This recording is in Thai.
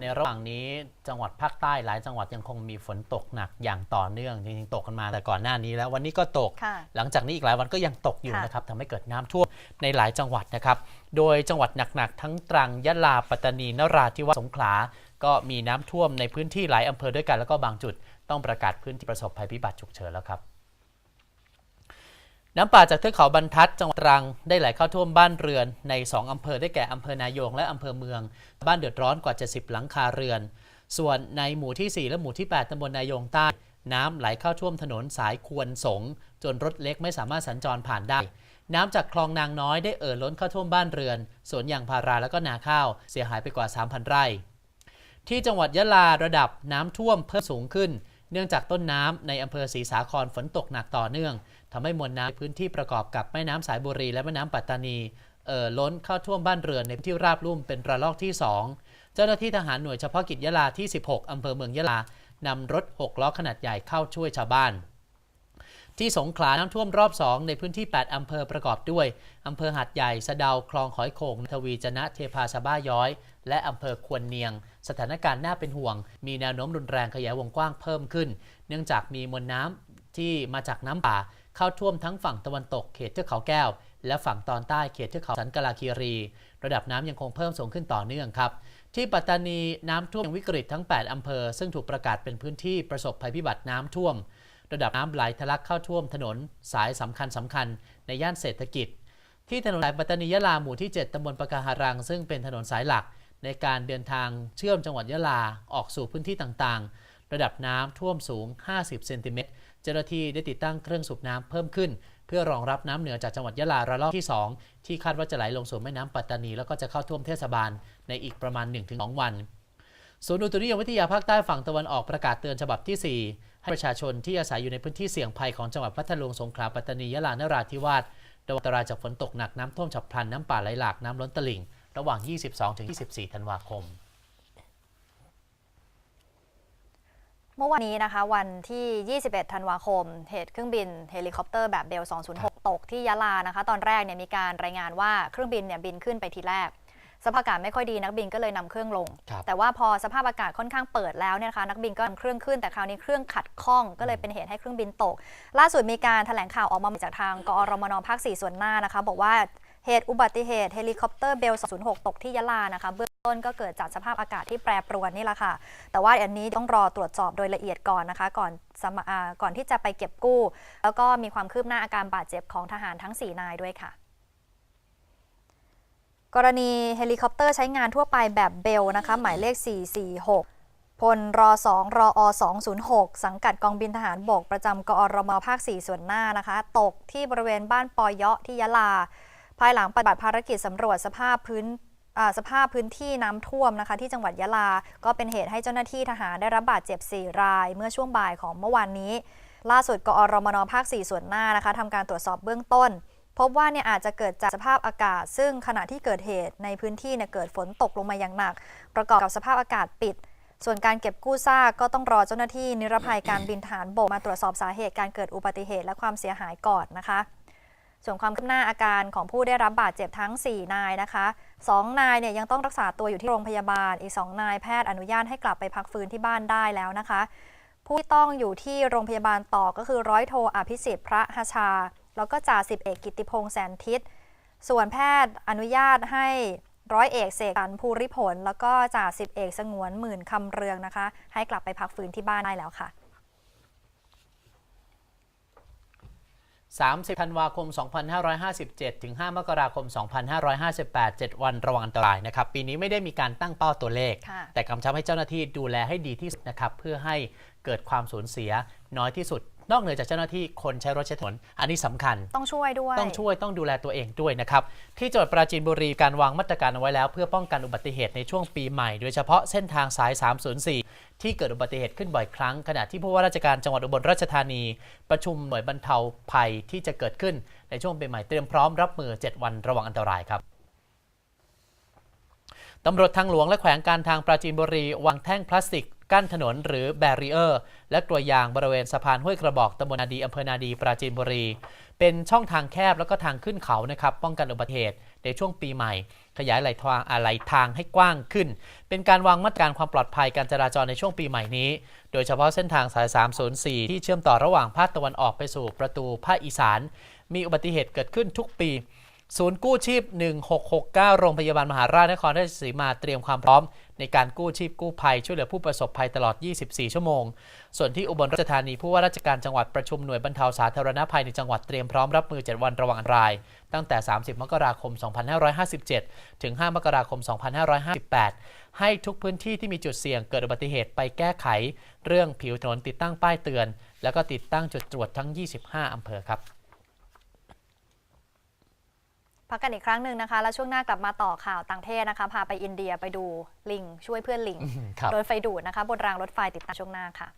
ในระหว่างนี้จังหวัดภาคใต้หลายจังหวัดยังคงมีฝนตกหนักอย่างต่อเนื่องจริงๆตกกันมาแต่ก่อนหน้านี้แล้ววันนี้ก็ตกค่ะหลังจากนี้อีกหลายวันก็ยังตกอยู่ค่ะนะครับทำให้เกิดน้ำท่วมในหลายจังหวัดนะครับ โดยจังหวัดหนักๆทั้งตรังยะลาปัตตานีนราธิวาสสงขลา ก็มีน้ำท่วมในพื้นที่หลายอำเภอด้วยกันแล้วก็บางจุดต้องประกาศพื้นที่ประสบภัยพิบัติฉุกเฉินแล้วครับ น้ำป่าจากเทือกเขาบรรทัดจังหวัดตรังได้ไหลเข้าท่วมบ้านเรือนใน 2 อำเภอได้แก่อำเภอนายงและอำเภอเมือง บ้านเดือดร้อนกว่า 70 หลังคาเรือน ส่วนในหมู่ที่ 4 และหมู่ที่ 8ตำบลนายงใต้ น้ำไหลเข้าท่วมถนนสายควรสง จนรถเล็กไม่สามารถสัญจรผ่านได้ น้ำจากคลองนางน้อยได้เอ่อล้นเข้าท่วมบ้านเรือน สวนยางพาราและก็นาข้าว เสียหายไปกว่า 3,000 ไร่ ที่จังหวัดยะลาระดับน้ำท่วมเพิ่มสูงขึ้น เนื่องจากต้นน้ำในอำเภอศรีสาครฝนตกหนักต่อเนื่องทำให้มวลน้ำในพื้นที่ประกอบกับแม่น้ำสายบุรีและแม่น้ำปัตตานีเอ่อล้นเข้าท่วมบ้านเรือนในพื้นที่ราบลุ่มเป็นระลอกที่ 2 เจ้าหน้าที่ทหารหน่วยเฉพาะกิจยะลาที่ 16อำเภอเมืองยะลานำรถ 6 ล้อขนาดใหญ่เข้าช่วยชาวบ้าน ที่สงขลาน้ำท่วมรอบ 2 ในพื้นที่ 8 อำเภอประกอบด้วย อำเภอหาดใหญ่ สะเดา คลองหอยโขงทวีจนะ เทพาสะบ้าย้อย และอำเภอควนเนียง สถานการณ์น่าเป็นห่วง มีแนวโน้มรุนแรงขยายวงกว้างเพิ่มขึ้น เนื่องจากมีมวลน้ำที่มาจากน้ำป่า เข้าท่วมทั้งฝั่งตะวันตกเขตเทือกเขาแก้ว และฝั่งตอนใต้เขตเทือกเขาสันกลาคีรี ระดับน้ำยังคงเพิ่มสูงขึ้นต่อเนื่องครับที่ปัตตานีน้ำท่วมวิกฤตทั้ง 8 อำเภอ ซึ่งถูกประกาศเป็นพื้นที่ประสบภัยพิบัติน้ำท่วม ระดับน้ำไหลทะลักเข้าท่วมถนน สายสำคัญสำคัญในย่านเศรษฐกิจ ที่ถนนสายปัตตานียะลาหมู่ที่ 7ตำบลปะกาหารัง ซึ่งเป็นถนนสายหลัก ในการเดินทางเชื่อมจังหวัดยะลาออกสู่พื้นที่ต่างๆ ระดับน้ำท่วมสูง 50 เซนติเมตร เจ้าหน้าที่ได้ติดตั้งเครื่องสูบน้ำเพิ่มขึ้น เพื่อรองรับน้ำเหนือจากจังหวัดยะลาระลอกที่ 2 ที่คาดว่าจะไหลลงสู่แม่น้ำปัตตานี แล้วก็จะเข้าท่วมเทศบาลในอีกประมาณ 1-2 วันศูนย์อุตุนิยมวิทยาภาคใต้ฝั่งตะวันออกประกาศเตือนฉบับที่ 4 ให้ประชาชนที่อาศัยอยู่ในพื้นที่เสี่ยงภัยของจังหวัดพัทลุงสงขลาปัตตานียะลานราธิวาสระวังอันตรายจากฝนตกหนักน้ำท่วมฉับพลันน้ำป่าไหลหลากน้ำล้นตลิ่ง ระหว่าง 22-24 ธันวาคม เมื่อวานนี้นะคะ วันที่ 21 ธันวาคม เหตุเครื่องบินเฮลิคอปเตอร์แบบเบล 206 ตกที่ยะลานะคะ ตอนแรกเนี่ยมีการรายงานว่าเครื่องบินเนี่ยบินขึ้นไปทีแรกสภาพอากาศไม่ค่อยดีนักบินก็เลยนำเครื่องลงครับแต่ว่าพอสภาพอากาศค่อนข้างเปิดแล้วเนี่ยนะคะนักบินก็นำเครื่องขึ้นแต่คราวนี้เครื่องขัดข้องก็เลยเป็นเหตุให้เครื่องบินตก ล่าสุดมีการแถลงข่าวออกมาจากทางกอรมนภาค 4 ส่วนหน้านะคะ บอกว่า เหตุอุบัติเหตุเฮลิคอปเตอร์เบล 206 ตกที่ยะลานะคะเบื้องต้นก็เกิดจากสภาพอากาศที่แปรปรวนนี่แหละค่ะ แต่ว่าอันนี้ต้องรอตรวจสอบโดยละเอียดก่อนนะคะ ก่อนก่อนที่จะไปเก็บกู้ แล้วก็มีความคืบหน้าอาการบาดเจ็บของทหารทั้ง 4 นายด้วยค่ะกรณีเฮลิคอปเตอร์ใช้งานทั่วไปแบบเบลนะคะ หมายเลข 446 พลรอ2รอ206 สังกัดกองบินทหารบกประจำกอรมภาค 4 ส่วนหน้านะคะ ตกที่บริเวณบ้านปอยเยาะที่ยะลา ภายหลังปฏิบัติภารกิจสำรวจสภาพพื้นสภาพพื้นที่น้ำท่วมนะคะ ที่จังหวัดยะลา ก็เป็นเหตุให้เจ้าหน้าที่ทหารได้รับบาดเจ็บ 4 ราย เมื่อช่วงบ่ายของเมื่อวานนี้ ล่าสุดกอรมนภาค 4 ส่วนหน้านะคะทำการตรวจสอบเบื้องต้น พบว่าเนี่ยอาจจะเกิดจากสภาพอากาศ ซึ่งขณะที่เกิดเหตุในพื้นที่เนี่ยเกิดฝนตกลงมาอย่างหนัก ประกอบกับสภาพอากาศปิด ส่วนการเก็บกู้ซากก็ต้องรอเจ้าหน้าที่นิรภัยการบินทหารบกมาตรวจสอบสาเหตุการเกิดอุบัติเหตุและความเสียหายก่อนนะคะ ส่วนความคืบหน้าอาการของผู้ได้รับบาดเจ็บทั้ง 4 นายนะคะ 2 นายเนี่ยยังต้องรักษาตัวอยู่ที่โรงพยาบาล อีก 2 นายแพทย์อนุญาตให้กลับไปพักฟื้นที่บ้านได้แล้วนะคะ ผู้ที่ต้องอยู่ที่โรงพยาบาลต่อก็คือร้อยโทอภิสิทธิ์พระหชา แล้วก็จ่าสิบเอกกิติพงษ์แสนทิศ ส่วนแพทย์อนุญาตให้ร้อยเอกเสกสรรภูริผล แล้วก็จ่าสิบเอกสงวนหมื่นคำเรืองนะคะ ให้กลับไปพักฟื้นที่บ้านได้แล้วค่ะ 30 ธันวาคม 2557 ถึง 5 มกราคม 2558 7 วันระวังอันตรายนะครับ ปีนี้ไม่ได้มีการตั้งเป้าตัวเลขค่ะแต่กำชับให้เจ้าหน้าที่ดูแลให้ดีที่สุดนะครับ เพื่อให้เกิดความสูญเสียน้อยที่สุด นอกเหนือจากเจ้าหน้าที่คนใช้รถใช้ถนนอันนี้สำคัญ ต้องช่วยด้วย ต้องช่วยต้องดูแลตัวเองด้วยนะครับ ที่จังหวัดปราจีนบุรีการวางมาตรการเอาไว้แล้ว เพื่อป้องกันอุบัติเหตุในช่วงปีใหม่ โดยเฉพาะเส้นทางสาย 304 ที่เกิดอุบัติเหตุขึ้นบ่อยครั้ง ขณะที่ผู้ว่าราชการจังหวัดอุบลราชธานี ประชุมหน่วยบรรเทาภัยที่จะเกิดขึ้นในช่วงปีใหม่เตรียมพร้อมรับมือ 7 วันระวังอันตรายครับตำรวจทางหลวงและแขวงการทางปราจีนบุรีวางแท่งพลาสติก กั้นถนนหรือแบรีเออร์ และกลัวยางบริเวณสะพานห้วยกระบอกตำบลนาดีอำเภอนาดีปราจีนบุรี เป็นช่องทางแคบแล้วก็ทางขึ้นเขานะครับป้องกันอุบัติเหตุในช่วงปีใหม่ ขยายไหลทางอะไรทางให้กว้างขึ้น เป็นการวางมาตรการความปลอดภัยการจราจรในช่วงปีใหม่นี้ โดยเฉพาะเส้นทางสาย 304 ที่เชื่อมต่อระหว่างภาคตะวันออกไปสู่ประตูภาคอีสาน มีอุบัติเหตุเกิดขึ้นทุกปีศูนย์กู้ชีพ 1669 โรงพยาบาลมหาราชนครราชสีมาเตรียมความพร้อม ในการกู้ชีพกู้ภัยช่วยเหลือผู้ประสบภัยตลอด 24 ชั่วโมง ส่วนที่อุบลราชธานีผู้ว่าราชการจังหวัดประชุมหน่วยบรรเทาสาธารณภัยในจังหวัดเตรียมพร้อมรับมือ 7 วันระวังอันตราย ตั้งแต่ 30 มกราคม 2557 ถึง 5 มกราคม 2558 ให้ทุกพื้นที่ที่มีจุดเสี่ยงเกิดอุบัติเหตุไปแก้ไข เรื่องผิวถนนติดตั้งป้ายเตือน แล้วก็ติดตั้งจุดตรวจทั้ง 25 อำเภอครับ พักกันอีกครั้งหนึ่งนะคะ แล้วช่วงหน้ากลับมาต่อข่าวต่างประเทศนะคะ พาไปอินเดียไปดูลิงช่วยเพื่อนลิงครับโดนไฟดูดนะคะ บนรางรถไฟติดตามช่วงหน้าค่ะ